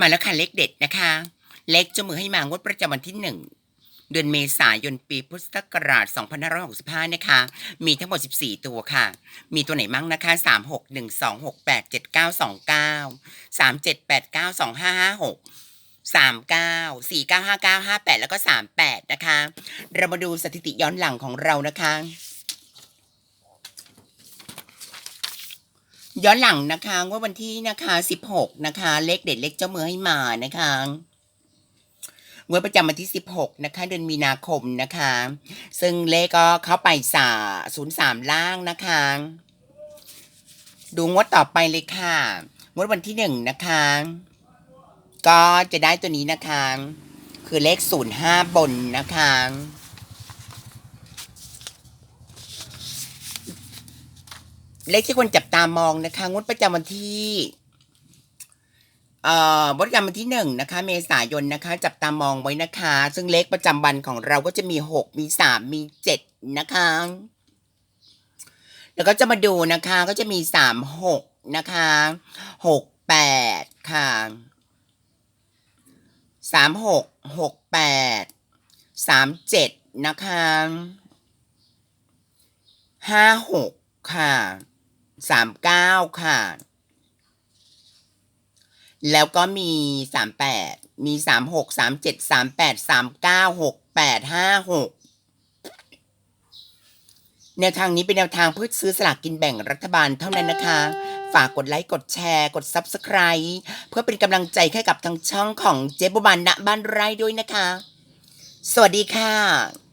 มาแล้วค่ะเลขเด็ดนะคะ เลขเจ้ามือให้มางวดประจำวันที่หนึ่งเดือนเมษายนปีพุทธศักราช 2565 นะคะ มีทั้งหมด 14 ตัวค่ะ มีตัวไหนมั่งนะคะ 3 6 1 2 6 8 7 9 2 9 3 7 8 9 2 5 5 6 3 9 4 9 5 9 5 8 แล้วก็ 38 นะคะ เรามาดูสถิติย้อนหลังของเรานะคะ ย้อนหลังนะคะว่าวันที่นะคะ16นะคะ เลขเด็ดเลขเจ้ามือให้มานะคะงวดประจำวันที่ 16 นะคะ เดือนมีนาคมนะคะ ซึ่งเลขก็เข้าไปสา03ล่างนะคะ ดูงวดต่อไปเลยค่ะ งวดวันที่ 1 นะคะ ก็จะได้ตัวนี้นะคะ คือเลข 05 บนนะคะ เลขที่ควรจับตามองนะคะ งวดประจำวันที่เอ่องวดประจำวันที่หนึ่งนะคะ เมษายนนะคะ จับตามองไว้นะคะ ซึ่งเลขประจำวันของเราก็จะมีหกมีสามมีเจ็ดนะคะ แล้วก็จะมาดูนะคะ ก็จะมีสามหกนะคะหกแปดค่ะสามหกหกแปดสามเจ็ดนะคะห้าหกค่ะ สามเก้าค่ะ แล้วก็มีสามแปดมีสามหกสามเจ็ดสามแปดสามเก้าหกแปดห้าหกแนวทางนี้เป็นแนวทางเพื่อซื้อสลากกินแบ่งรัฐบาลเท่านั้นนะคะ ฝากกดไลค์ กดแชร์ กด Subscribe เพื่อเป็นกำลังใจให้กับทางช่องของเจ๊บุบันณบ้านไร่ด้วยนะคะ สวัสดีค่ะ